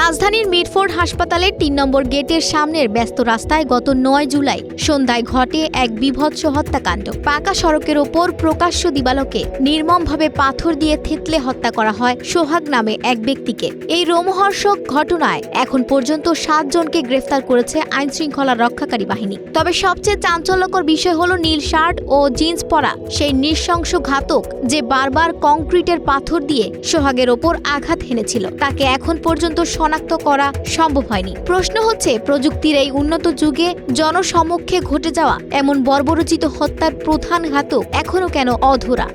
রাজধানীর মিডফোর্ড হাসপাতালের তিন নম্বর গেটের সামনের ব্যস্ত রাস্তায় গত নয় জুলাই সন্ধ্যায় ঘটে এক বিভৎস হত্যাকাণ্ড। পাকা সড়কের ওপর প্রকাশ্য দিবালোকে নির্মমভাবে পাথর দিয়ে থেতলে হত্যা করা হয় সোহাগ নামে এক ব্যক্তিকে। এই রোমহর্ষক ঘটনায় এখন পর্যন্ত সাতজনকে গ্রেফতার করেছে আইন শৃঙ্খলা রক্ষাকারী বাহিনী। তবে সবচেয়ে চাঞ্চল্যকর বিষয় হল নীল শার্ট ও জিন্স পরা সেই নৃশংস ঘাতক যে বারবার কংক্রিটের পাথর দিয়ে সোহাগের ওপর আঘাত হেনেছিল। তাকে এখন পর্যন্ত শনাক্ত করা সম্ভব হয়নি। প্রশ্ন হচ্ছে, প্রযুক্তির এই উন্নত যুগে জনসমক্ষে ঘটে যাওয়া এমন বর্বরচিত হত্যার প্রধান ঘাতক এখনও কেন অধরা?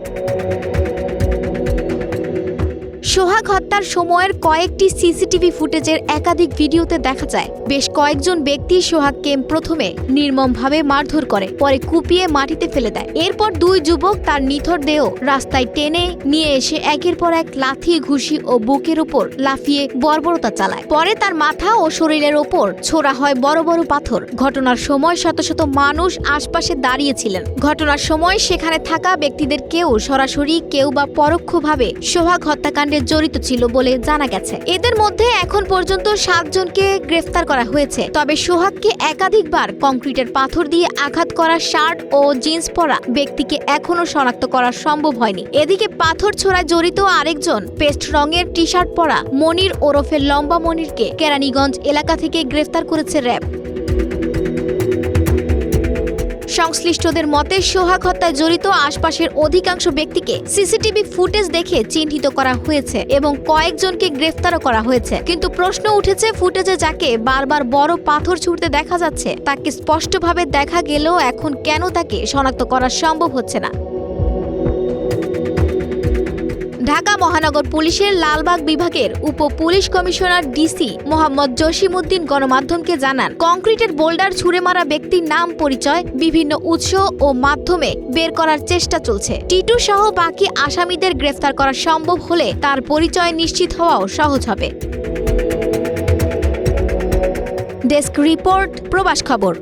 সোহাগ হত্যার সময়ের কয়েকটি সিসিটিভি ফুটেজের একাধিক ভিডিওতে দেখা যায়, বেশ কয়েকজন ব্যক্তি সোহাগকে প্রথমে নির্মমভাবে মারধর করে, পরে কুপিয়ে মাটিতে ফেলে দেয়। এরপর দুই যুবক তার নিথর দেহ রাস্তায় টেনে নিয়ে এসে একের পর এক লাথি, ঘুষি ও বুকের উপর লাফিয়ে বর্বরতা চালায়। পরে তার মাথা ও শরীরের ওপর ছোড়া হয় বড় বড় পাথর। ঘটনার সময় শত শত মানুষ আশপাশে দাঁড়িয়েছিলেন। ঘটনার সময় সেখানে থাকা ব্যক্তিদের কেউ সরাসরি, কেউ বা পরোক্ষভাবে সোহাগ হত্যাকাণ্ডে জড়িত ছিল বলে জানা গেছে। এদের মধ্যে এখন পর্যন্ত সাতজনকে গ্রেফতার করা হয়েছে। তবে সোহাগকে একাধিকবার কংক্রিটের পাথর দিয়ে আঘাত করা শার্ট ও জিন্স পরা ব্যক্তিকে এখনও শনাক্ত করা সম্ভব হয়নি। এদিকে পাথর ছোড়ায় জড়িত আরেকজন পেস্ট রঙের টি শার্ট পরা মনির ওরফে লম্বা মনিরকে কেরানীগঞ্জ এলাকা থেকে গ্রেফতার করেছে র্যাব। সংশ্লিষ্টদের মতে সোহাগ হত্যায় জড়িত আশপাশের অধিকাংশ ব্যক্তিকে সিসিটিভি ফুটেজ দেখে চিহ্নিত করা হয়েছে এবং কয়েকজনকে গ্রেফতারও করা হয়েছে। কিন্তু প্রশ্ন উঠেছে ফুটেজে যাকে বারবার বড় পাথর ছুটতে দেখা যাচ্ছে, তাকে স্পষ্টভাবে দেখা গেলেও এখন কেন তাকে শনাক্ত করা সম্ভব হচ্ছে না। ঢাকা মহানগর পুলিশের লালবাগ বিভাগের উপ police commissioner DC Mohammad Jasimuddin গণমাধ্যমকে জানান, কংক্রিটের বোল্ডার ছুড়ে মারা ব্যক্তির নাম পরিচয়, বিভিন্ন উৎস ও মাধ্যমে বের করার চেষ্টা চলছে। টিটু সহ বাকি আসামিদের গ্রেফতার করা সম্ভব হলে তার পরিচয় নিশ্চিত হওয়াও সহজ হবে। ডেস্ক রিপোর্ট, প্রবাস খবর।